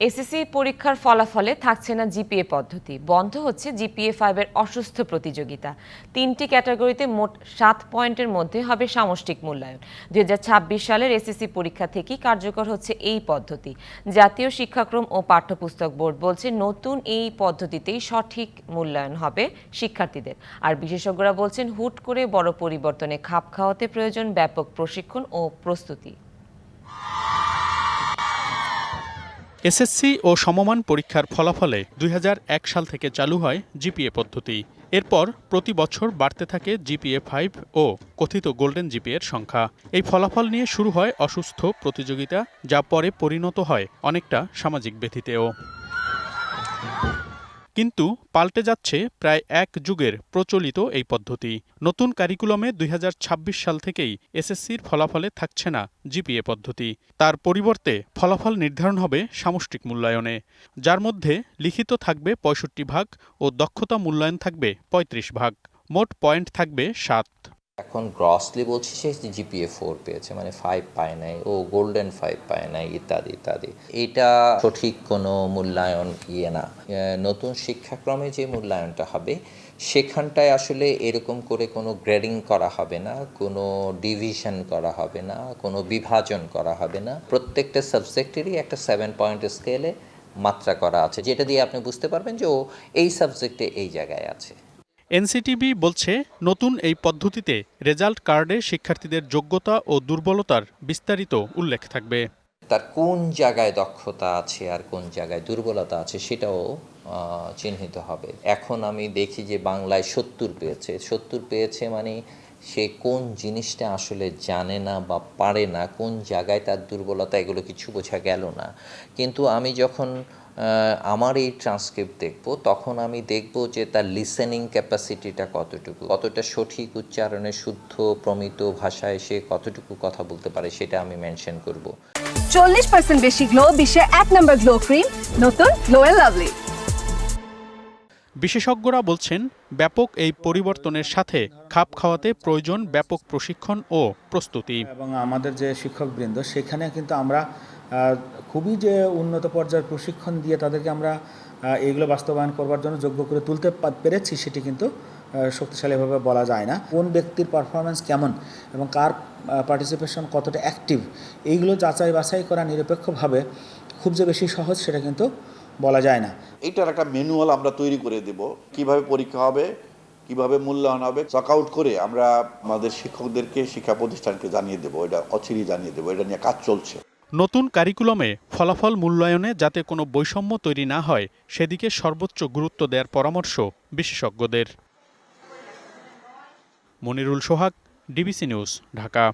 SSC পরীক্ষার ফলাফলে থাকছে না জিপিএ পদ্ধতি। বন্ধ হচ্ছে জিপিএ ফাইভের অসুস্থ প্রতিযোগিতা। তিনটি ক্যাটাগরিতে মোট সাত পয়েন্টের মধ্যে হবে সামষ্টিক মূল্যায়ন। দু হাজার ছাব্বিশ সালের এসএসসি পরীক্ষা থেকেই কার্যকর হচ্ছে এই পদ্ধতি। জাতীয় শিক্ষাক্রম ও পাঠ্যপুস্তক বোর্ড বলছে নতুন এই পদ্ধতিতেই সঠিক মূল্যায়ন হবে শিক্ষার্থীদের। আর বিশেষজ্ঞরা বলছেন হুট করে বড় পরিবর্তনে খাপ খাওয়াতে প্রয়োজন ব্যাপক প্রশিক্ষণ ও প্রস্তুতি। এসএসসি ও সমমান পরীক্ষার ফলাফলে দুই হাজার এক সাল থেকে চালু হয় জিপিএ পদ্ধতি। এরপর প্রতি বছর বাড়তে থাকে জিপিএ ফাইভ ও কথিত গোল্ডেন জিপিএর সংখ্যা। এই ফলাফল নিয়ে শুরু হয় অসুস্থ প্রতিযোগিতা, যা পরে পরিণত হয় অনেকটা সামাজিক ব্যথিতেও। কিন্তু পাল্টে যাচ্ছে প্রায় এক যুগের প্রচলিত এই পদ্ধতি। নতুন কারিকুলামে দুই হাজার ছাব্বিশ সাল থেকেই এসএসসির ফলাফলে থাকছে না জিপিএ পদ্ধতি। তার পরিবর্তে ফলাফল নির্ধারণ হবে সামষ্টিক মূল্যায়নে। যার মধ্যে লিখিত থাকবে পঁয়ষট্টি ভাগ ও দক্ষতা মূল্যায়ন থাকবে ৩৫ ভাগ। মোট পয়েন্ট থাকবে সাত। এখন গ্রসলি বলছি সে জিপিএ ফোর পেয়েছে মানে ফাইভ পায় নাই, ও গোল্ডেন ফাইভ পায় নাই, ইত্যাদি ইত্যাদি। এটা সঠিক কোনো মূল্যায়ন ইয়ে না। নতুন শিক্ষাক্রমে যে মূল্যায়নটা হবে, সেখানটায় আসলে এরকম করে কোনো গ্রেডিং করা হবে না, কোনো ডিভিশন করা হবে না, কোনো বিভাজন করা হবে না। প্রত্যেকটা সাবজেক্টেরই একটা সেভেন পয়েন্ট স্কেলে মাত্রা করা আছে, যেটা দিয়ে আপনি বুঝতে পারবেন যে ও এই সাবজেক্টে এই জায়গায় আছে। এনসিটিবি বলছে, নতুন এই পদ্ধতিতে রেজাল্ট কার্ডে শিক্ষার্থীদের যোগ্যতা ও দুর্বলতার বিস্তারিত উল্লেখ থাকবে। তার কোন জায়গায় দক্ষতা আছে আর কোন জায়গায় দুর্বলতা আছে সেটাও চিহ্নিত হবে। এখন আমি দেখি যে বাংলায় সত্তর পেয়েছে। সত্তর পেয়েছে মানে সে কোন জিনিসটা আসলে জানে না বা পারে না, কোন জায়গায় তার দুর্বলতা, এগুলো কিছু বোঝা গেল না। কিন্তু আমি যখন আমার এই ট্রান্সক্রিপ্ট দেখব, তখন আমি দেখব যে তার লিসেনিং ক্যাপাসিটিটা কতটুকু, কতটা সঠিক উচ্চারণে শুদ্ধ, প্রমিত ভাষায় সে কতটুকু কথা বলতে পারে সেটা আমি মেনশন করব। চল্লিশ পার্সেন্ট বেশি গ্লো বিশ্বের এক নম্বর গ্লো ক্রিম নতুন গ্লো লাভলি বিশেষজ্ঞরা বলছেন, ব্যাপক এই পরিবর্তনের সাথে খাপ খাওয়াতে প্রয়োজন ব্যাপক প্রশিক্ষণ ও প্রস্তুতি। এবং আমাদের যে শিক্ষকবৃন্দ, সেখানে কিন্তু আমরা খুবই যে উন্নত পর্যায়ের প্রশিক্ষণ দিয়ে তাদেরকে আমরা এইগুলো বাস্তবায়ন করবার জন্য যোগ্য করে তুলতে পেরেছি, সেটি কিন্তু শক্তিশালীভাবে বলা যায় না। কোন ব্যক্তির পারফরমেন্স কেমন এবং কার পার্টিসিপেশন কতটা অ্যাক্টিভ এইগুলো যাচাই বাছাই করা নিরপেক্ষভাবে খুব যে বেশি সহজ, সেটা কিন্তু বলা যায় না। এটার একটা ম্যানুয়াল আমরা তৈরি করে দেব। কীভাবে পরীক্ষা হবে কীভাবে মূল্যায়ন হবে চক আউট করে আমরা আমাদের শিক্ষকদেরকে শিক্ষা প্রতিষ্ঠানকে জানিয়ে দেবো। এটা অচিরেই জানিয়ে দেবো। এটা নিয়ে কাজ চলছে। নতুন কারিকুলামে ফলাফল মূল্যায়নে যাতে কোনো বৈষম্য তৈরি না হয় সেদিকে সর্বোচ্চ গুরুত্ব দেওয়ার পরামর্শ বিশেষজ্ঞদের। Monirul Sohag DBC news Dhaka.